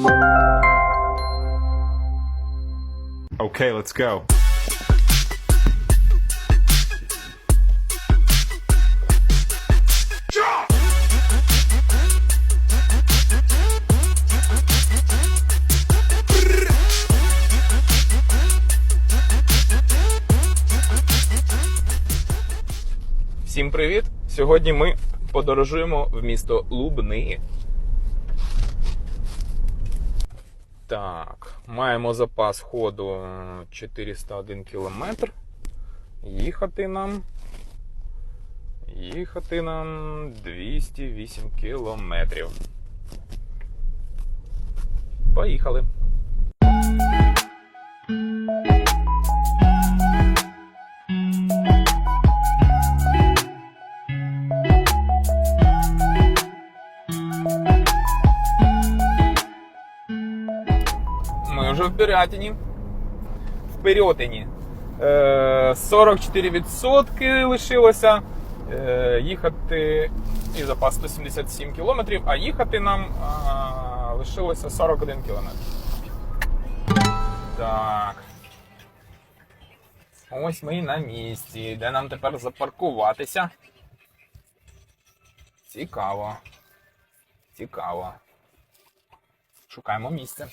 Okay, let's go. Всім привіт! Сьогодні ми подорожуємо в місто Лубни. Так, маємо запас ходу е, 401 кілометр. Їхати нам. Їхати нам 208 кілометрів. Поїхали. Ми вже в Пирятині. В Пирятині. Е, 44% лишилося. Е, їхати і запас 177 кілометрів, а їхати нам лишилося 41 кілометр. Так. Ось ми і на місці. Де нам тепер запаркуватися? Цікаво. Цікаво. Шукаємо місце.